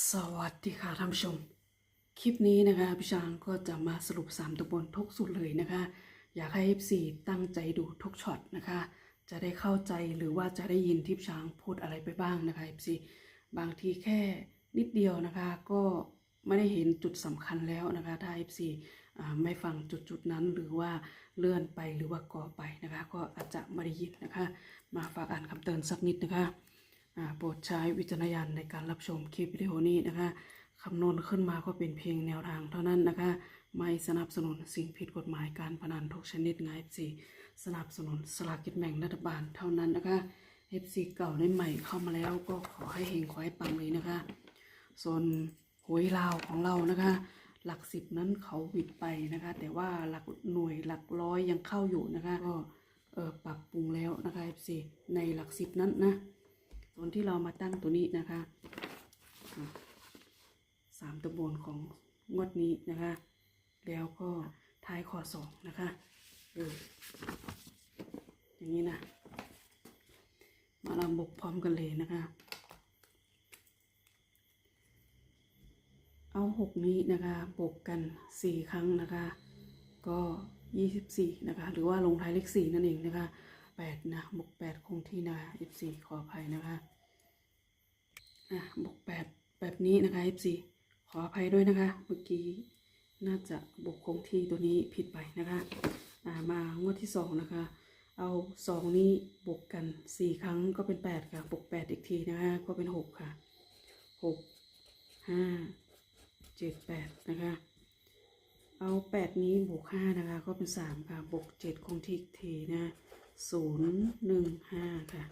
สวัสดีค่ะท่านผู้ชม คลิปนี้นะคะพี่ช้างก็จะมาสรุป 3ตัวบนทุกสุดเลยนะคะ อยากให้ FC ตั้งใจดูทุกช็อตนะคะ จะได้เข้าใจหรือว่าจะได้ยินที่พี่ช้างพูดอะไรไปบ้างนะคะ FC บางทีแค่นิดเดียวนะคะ ก็ไม่ได้เห็นจุดสำคัญแล้วนะคะถ้า FC ไม่ฟังจุดจุดๆนั้นหรือว่าเลื่อนไปหรือว่าก่อไปนะคะ ก็อาจจะไม่ได้ยินนะคะ มาฝากอ่านคำเตือนสักนิดนะคะ โปรดใช้วิจารณญาณในการรับชมคลิปวิดีโอนี้นะคะคำนวณขึ้นมาก็เป็นเพียงแนวทางเท่านั้นนะคะ ไม่สนับสนุนสิ่งผิดกฎหมายการพนันทุกชนิดไง FC สนับสนุนสลากกินแบ่งรัฐบาลเท่านั้นนะคะ FC เก่าในใหม่เข้ามาแล้วก็ขอให้เฮงขอให้ปังเลยนะคะ ส่วนหวยลาวของเรานะคะ หลักสิบนั้นเขาหวิดไปนะคะ แต่ว่าหลักหน่วยหลักร้อยยังเข้าอยู่นะคะ ก็ปรับปรุงแล้วนะคะ FC ในหลักสิบนั้นนะ ส่วนที่เรามาตั้งตัวนี้นะคะสามตัวบนของงวดนี้นะคะ แล้วก็ท้ายคอสองนะคะเอออย่างนี้นะ มาลำบกพร้อมกันเลยนะคะ เอาหกนี้นะคะบกกันสี่ครั้งนะคะ ก็ยี่สิบสี่นะคะ หรือว่าลงท้ายเลขสี่นั่นเองนะคะ แปดนะบกแปดคงที่นะอีฟสี่ขออภัยนะคะอะบกแปดแบบนี้นะคะยี่สิบสี่ขออภัยด้วยนะคะ เมื่อกี้น่าจะบกคงที่ตัวนี้ผิดไปนะคะอ่ามางวดที่สองนะคะ เอาสองนี้บวกกันสี่ครั้งก็เป็นแปดค่ะบวกแปดอีกทีนะคะ ก็เป็นหกค่ะหกห้าเจ็ดแปดนะคะเอาแปดนี้บวกห้านะคะ ก็เป็นสามค่ะ บวกเจ็ดคงที่อีกทีนะ ศูนย์หนึ่งห้าค่ะ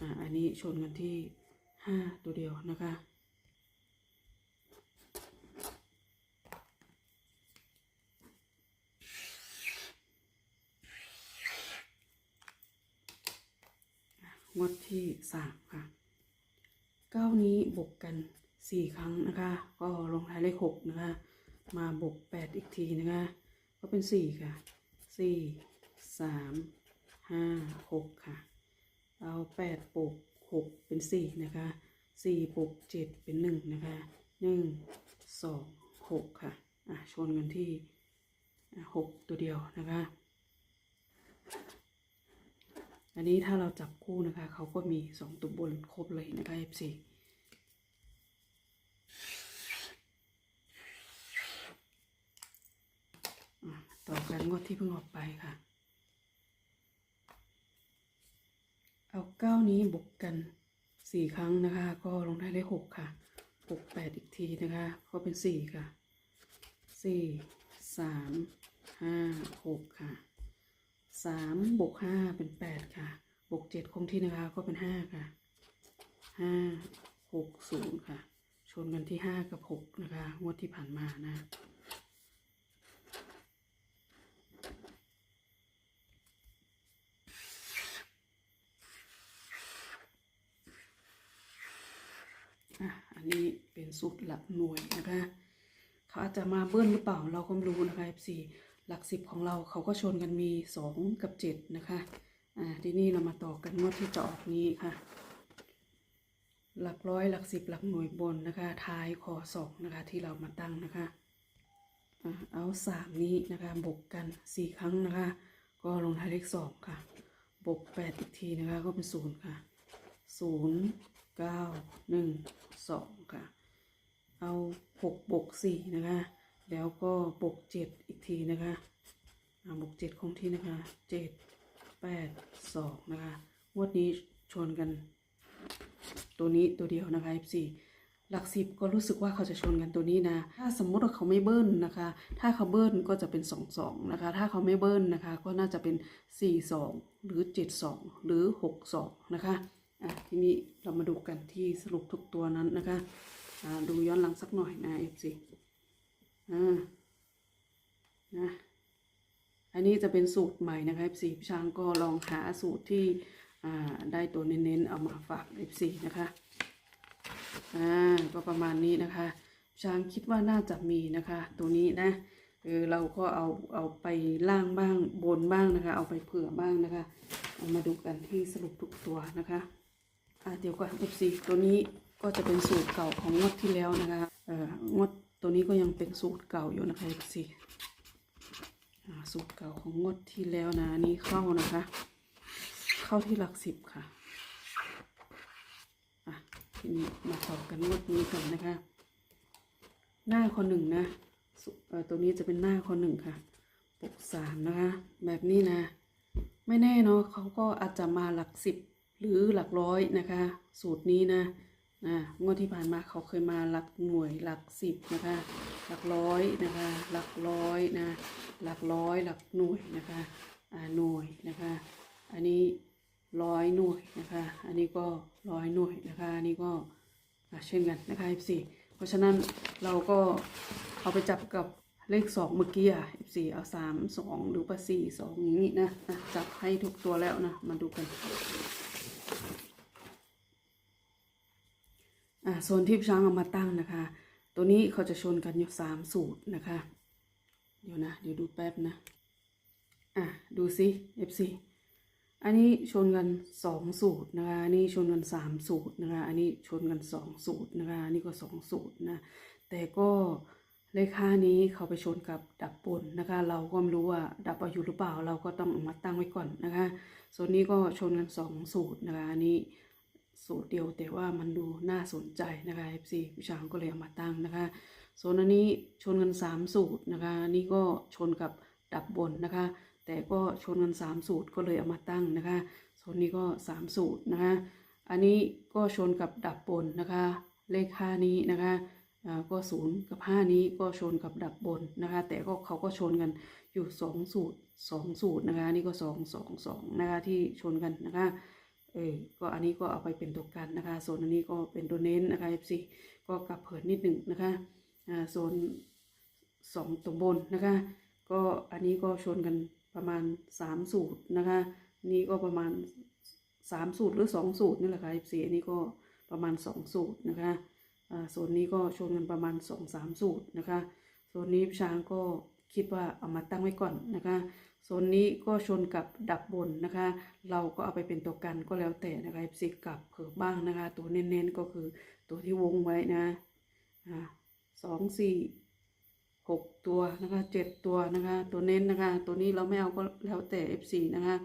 อ่า อันนี้ชนกันที่ห้าตัวเดียวนะคะงวดที่สามค่ะเก้านี้บวกกันสี่ครั้งนะคะ ก็ลงท้ายเลขหกนะคะ มาบวกแปดอีกทีนะคะ ก็เป็นสี่ค่ะสี่สาม ห้าหกค่ะ เอาแปดบวกหกเป็นสี่นะคะสี่บวกเจ็ดเป็นหนึ่งนะคะหนึ่งสองหกค่ะ อะ ชนกันที่หกตัวเดียวนะคะ อันนี้ถ้าเราจับคู่นะคะ เขาก็มีสองตัวบนครบเลยนะคะ F4 อ่ต่อกันงวดที่เพิ่งออกไปค่ะ เอาเก้านี้บวกกันสี่ครั้งนะคะ ก็ลงได้เลขหกค่ะบวกแปดอีกทีนะคะ ก็เป็นสี่ค่ะสี่สามห้าหกค่ะสามบวกห้าเป็นแปดค่ะบวกเจ็ดคงที่นะคะก็เป็นห้าค่ะห้าหกศูนย์ค่ะ ชนกันที่ห้ากับหกนะคะ งวดที่ผ่านมานะ อะอันนี้เป็นสูตรหลักหน่วยนะคะเขาอาจจะมาเบิ้ลหรือเปล่าเราก็ไม่รู้นะคะ F4 หลักสิบของเราเขาก็ชนกันมีสองกับเจ็ดนะคะอ่าที่นี่เรามาต่อกันงวดที่จะออกนี้ค่ะ หลักร้อยหลักสิบหลักหน่วยบนนะคะ ท้ายคอสองนะคะที่เรามาตั้งนะคะอะเอาสามนี้นะคะบวกกันสี่ครั้งนะคะ ก็ลงท้ายเลขสองค่ะบวกแปดอีกทีนะคะก็เป็นศูนย์ค่ะศูนย์ เก้าหนึ่งสองค่ะ เอาหกบวกสี่นะคะ แล้วก็บวกเจ็ดอีกทีนะคะบวกเจ็ดคงที่นะคะเจ็ดแปดสองนะคะงวดนี้ชนกัน ตัวนี้ตัวเดียวนะคะ F4 หลักสิบก็รู้สึกว่าเขาจะชนกันตัวนี้นะ ถ้าสมมติว่าเขาไม่เบิ้ลนะคะ ถ้าเขาเบิ้ลก็จะเป็นสองสองนะคะ ถ้าเขาไม่เบิ้ลนะคะ ก็น่าจะเป็นสี่สองหรือเจ็ดสองหรือหกสองนะคะ อะทีนี้เรามาดูกันที่สรุปทุกตัวนั้นนะคะอ่าดูย้อนหลังสักหน่อยนะ F4 อ่านะอันนี้จะเป็นสูตรใหม่นะคะ F4 พี่ช้างก็ลองหาสูตรที่อ่าได้ตัวเน้นๆเอามาฝาก F4 นะคะอ่าก็ประมาณนี้นะคะพี่ช้างคิดว่าน่าจะมีนะคะ ตัวนี้นะเออเราก็เอาเอาไปล่างบ้างบนบ้างนะคะ เอาไปเผื่อบ้างนะคะ เอามาดูกันที่สรุปทุกตัวนะคะ อ่าเดี๋ยวก่อน F4 ตัวนี้ก็จะเป็นสูตรเก่าของงวดที่แล้วนะคะเอ่องวดตัวนี้ก็ยังเป็นสูตรเก่าอยู่นะคะสิอ่าสูตรเก่าของงวดที่แล้วนะนนี้เข้านะคะ เข้าที่หลักสิบค่ะอะทีนี้มาต่อกันงวดนี้กันนะคะ หน้าคนหนึ่งนะสุเอ่อตัวนี้จะเป็นหน้าคนหนึ่งค่ะ ปกสามนะคะ แบบนี้นะ ไม่แน่เนาะเขาก็อาจจะมาหลักสิบ หรือหลักร้อยนะคะ สูตรนี้นะนะงวดที่ผ่านมาเขาเคยมาหลักหน่วยหลักสิบนะคะ หลักร้อยนะคะ หลักร้อยนะ หลักร้อยหลักหน่วยนะคะอ่าหน่วยนะคะ อันนี้ร้อยหน่วยนะคะ อันนี้ก็ร้อยหน่วยนะคะ อันนี้ก็เช่นกันนะคะ F4 เพราะฉะนั้นเราก็เอาไปจับกับเลขสองเมื่อกี้อะ F4 เอาสามสองหรือว่าสี่สองอย่างนี้นะ จับให้ทุกตัวแล้วนะ มาดูกัน อ่าโซนที่ช้างเอามาตั้งนะคะ ตัวนี้เขาจะชนกันอยู่สามสูตรนะคะ เดี๋ยวนะ เดี๋ยวดูแป๊บนะ อะ ดูสิ F4 อันนี้ชนกันสองสูตรนะคะ อันนี้ชนกันสามสูตรนะคะ อันนี้ชนกันสองสูตรนะคะ อันนี้ก็สองสูตรนะ แต่ก็เลขค่านี้เขาไปชนกับดับบนนะคะ เราก็ไม่รู้ว่าดับเอาอยู่หรือเปล่า เราก็ต้องเอามาตั้งไว้ก่อนนะคะ ส่วนนี้ก็ชนกันสองสูตรนะคะ อันนี้ สูตรเดียวแต่ว่ามันดูน่าสนใจนะคะ FC พี่ช้างก็เลยเอามาตั้งนะคะ ส่วนอันนี้ชนกัน 3 สูตรนะคะนนี้ก็ชนกับดับบนนะคะ แต่ก็ชนกัน 3 สูตรก็เลยเอามาตั้งนะคะ ส่วนนี้ก็ 3 สูตรนะคะ อันนี้ก็ชนกับดับบนนะคะ เลข5นี้นะคะอ่าก็ศูนย์กับ 5 นี้ก็ชนกับดับบนนะคะ แต่ก็เขาก็ชนกันอยู่ 2 สูตร 2 สูตรนะคะนนี่ก็ 2 2 2 นะคะที่ชนกันนะคะ เออก็อันนี้ก็เอาไปเป็นตัวกันนะคะส่วนอันนี้ก็เป็นตัวเน้นนะคะ FC ก็กลับเผินนิดหนึ่งนะคะอ่าส่วนสองตรงบนนะคะ ก็อันนี้ก็ชนกันประมาณสามสูตรนะคะ นี่ก็ประมาณสามสูตรหรือสองสูตรนี่แหละค่ะ FC อันนี้ก็ประมาณสองสูตรนะคะอ่าส่วนนี้ก็ชนกันประมาณสองสามสูตรนะคะส่วนนี้ช้างก็ คิดว่าเอามาตั้งไว้ก่อนนะคะโซนนี้ก็ชนกับดับบนนะคะ เราก็เอาไปเป็นตัวกันก็แล้วแต่นะคะ FC กลับเผื่อบ้างนะคะ ตัวเน้นๆก็คือตัวที่วงไว้นะอ่าสองสี่หกตัวนะคะเจ็ดตัวนะคะ ตัวเน้นนะคะ ตัวนี้เราไม่เอาก็แล้วแต่ FC นะคะ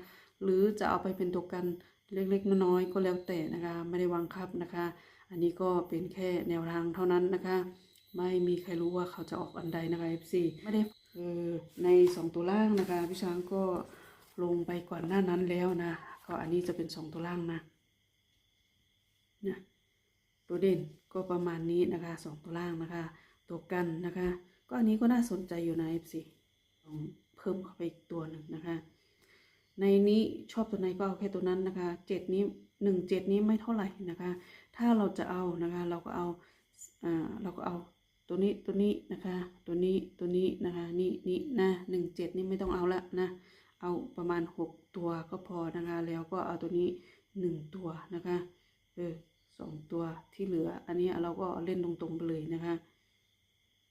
หรือจะเอาไปเป็นตัวกันเล็กๆน้อยๆก็แล้วแต่นะคะ ไม่ได้วางคับนะคะ อันนี้ก็เป็นแค่แนวทางเท่านั้นนะคะ ไม่มีใครรู้ว่าเขาจะออกอันใดนะคะ FC ไม่ได้ ออในสองตัวล่างนะคะพี่ช้างก็ลงไปก่อนหน้านั้นแล้วนะ ก็อันนี้จะเป็นสองตัวล่างนะนะตัวเด่นก็ประมาณนี้นะคะสองตัวล่างนะคะ ตัวกันนะคะ ก็อันนี้ก็น่าสนใจอยู่นะ FC ลองเพิ่มเข้าไปอีกตัวหนึ่งนะคะ ในนี้ชอบตัวไหนก็เอาแค่ตัวนั้นนะคะเจ็ดนี้หนึ่งเจ็ดนี้ไม่เท่าไหร่นะคะ ถ้าเราจะเอานะคะ เราก็เอาอ่าเราก็เอา ตัวนี้ตัวนี้นะคะ ตัวนี้ตัวนี้นะคะนี่นี่นะหนึ่งเจ็ดนี่ไม่ต้องเอาละนะ เอาประมาณหกตัวก็พอนะคะ แล้วก็เอาตัวนี้หนึ่งตัวนะคะเออสองตัวที่เหลือ อันนี้เราก็เล่นตรงๆไปเลยนะคะ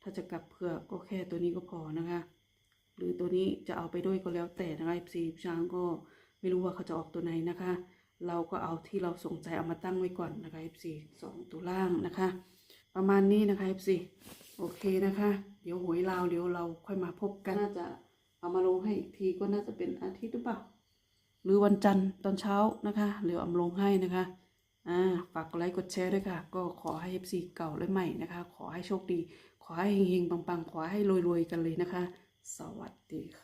ถ้าจะกลับเพื่อก็แค่ตัวนี้ก็พอนะคะ หรือตัวนี้จะเอาไปด้วยก็แล้วแต่นะคะ FC ช้างก็ไม่รู้ว่าเขาจะออกตัวไหนนะคะ เราก็เอาที่เราสงใจเอามาตั้งไว้ก่อนนะคะ FC สองตัวล่างนะคะ ประมาณนี้นะคะ FC โอเคนะคะ เดี๋ยวหวยลาวเดี๋ยวเราค่อยมาพบกันน่าจะเอามาลงให้อีกทีก็น่าจะเป็นอาทิตย์หรือเปล่าหรือวันจันทร์ตอนเช้านะคะหรือเอามาลงให้นะคะอ่าฝากกดไลค์กดแชร์ด้วยค่ะ ก็ขอให้ FC เก่าและใหม่นะคะ ขอให้โชคดี ขอให้เฮงๆปังๆ ขอให้รวยๆกันเลยนะคะ สวัสดีค่ะ